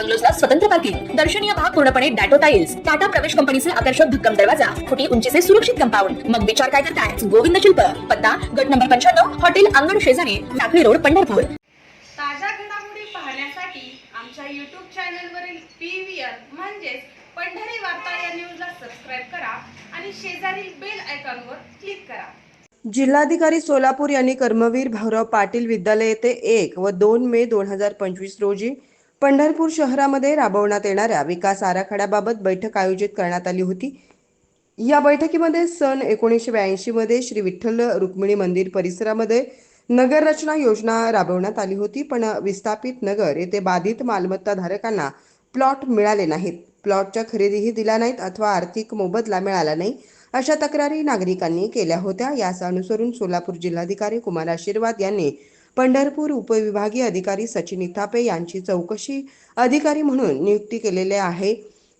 बंगलोजला स्वतंत्र पार्किंग दर्शनीय भाग पूर्णपणे डॅटो टाइल्स टाटा प्रवेश कंपनीचे आकर्षक भक्कम दरवाजा फुटी उंचीचे सुरक्षित कंपाऊंड. मग विचार काय करताय? गोविंद शिल्प पत्ता गट नंबर पंच्याण्णव हॉटेल अंगण शेजारी टाकळी रोड पंढरपूर. ताज्या घडामोडी पाहण्यासाठी आमच्या यूट्यूब चॅनलवरील पी व्ही आर म्हणजेच पंढरी वार्ता या न्यूजला सबस्क्राईब करा आणि शेजारील बेल आयकॉनवर क्लिक करा. जिल्हाधिकारी सोलापूर यांनी कर्मवीर भाऊराव पाटील विद्यालय येथे एक व दोन मे दोन हजार पंचवीस रोजी पंढरपूर शहरामध्ये राबवण्यात येणाऱ्या विकास आराखड्याबाबत बैठक आयोजित करण्यात आली होती. या बैठकीमध्ये सन एकोणीसशे ब्याऐंशी मध्ये श्री विठ्ठल रुक्मिणी मंदिर परिसरामध्ये नगर रचना योजना राबवण्यात आली होती पण विस्थापित नगर येथे बाधित मालमत्ता धारकांना प्लॉट मिळाले नाहीत. प्लॉटच्या खरेदीही दिल्या नाहीत अथवा आर्थिक मोबदला मिळाला नाही अशा तक्रारी नागरिकांनी केल्या होत्या. यास अनुसरून सोलापूर जिल्हाधिकारी कुमार आशीर्वाद यांनी पंढरपूर उपविभागीय अधिकारी सचिन इथापे यांची चौकशी अधिकारी म्हणून नियुक्ती केलेली आहे.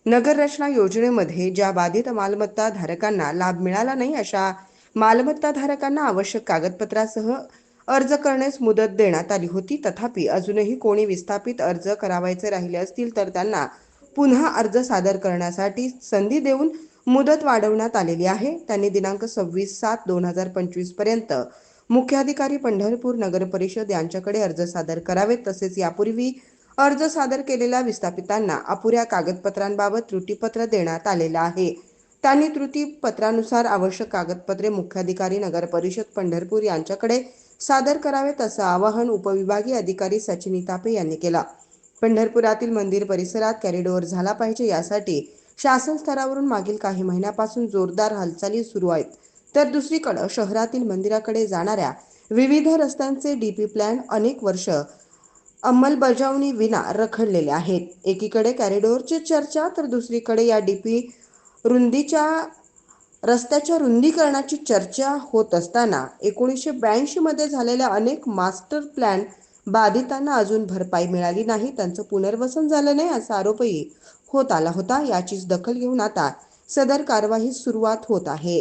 नगररचना योजनेमध्ये ज्या बाधित मालमत्ता धारकांना लाभ मिळाला नाही अशा मालमत्ता धारकांना आवश्यक कागदपत्रासह अर्ज करण्यास मुदत देण्यात आली होती. तथापि अजूनही कोणी विस्थापित अर्ज करावायचे राहिले असतील तर त्यांना पुन्हा अर्ज सादर करण्यासाठी संधी देऊन मुदत वाढवण्यात आलेली आहे. त्यांनी दिनांक सव्वीस सात दोन हजार पंचवीसपर्यंत मुख्याधिकारी पंढरपूर नगर परिषद यांच्याकडे अर्ज सादर करावेत. तसेच यापूर्वी अर्ज सादर केलेल्या विस्थापितांना अपुऱ्या कागदपत्रांबाबत त्रुटीपत्र देण्यात आलेलं आहे. त्यांनी त्रुटीपत्रानुसार आवश्यक कागदपत्रे मुख्याधिकारी नगर परिषद पंढरपूर यांच्याकडे सादर करावेत असं आवाहन उपविभागीय अधिकारी सचिन तापे यांनी केला. पंढरपुरातील मंदिर परिसरात कॅरिडोअर झाला पाहिजे यासाठी शासन स्तरावरून मागील काही महिन्यापासून जोरदार हालचाली सुरू आहेत. तर दुसरीकडं शहरातील मंदिराकडे जाणाऱ्या विविध रस्त्यांचे डीपी प्लॅन अनेक वर्ष अंमलबजावणी विना रखडलेले आहेत. एकीकडे कॅरिडोरची चर्चा तर दुसरीकडे या डीपी रुंदीच्या रस्त्याच्या रुंदीकरणाची चर्चा होत असताना एकोणीसशे ब्याऐंशीमध्ये झालेल्या अनेक मास्टर प्लॅन बाधितांना अजून भरपाई मिळाली नाही. त्यांचं पुनर्वसन झालं नाही असा आरोपही होत आला होता. याचीच दखल घेऊन आता सदर कारवाई सुरुवात होत आहे.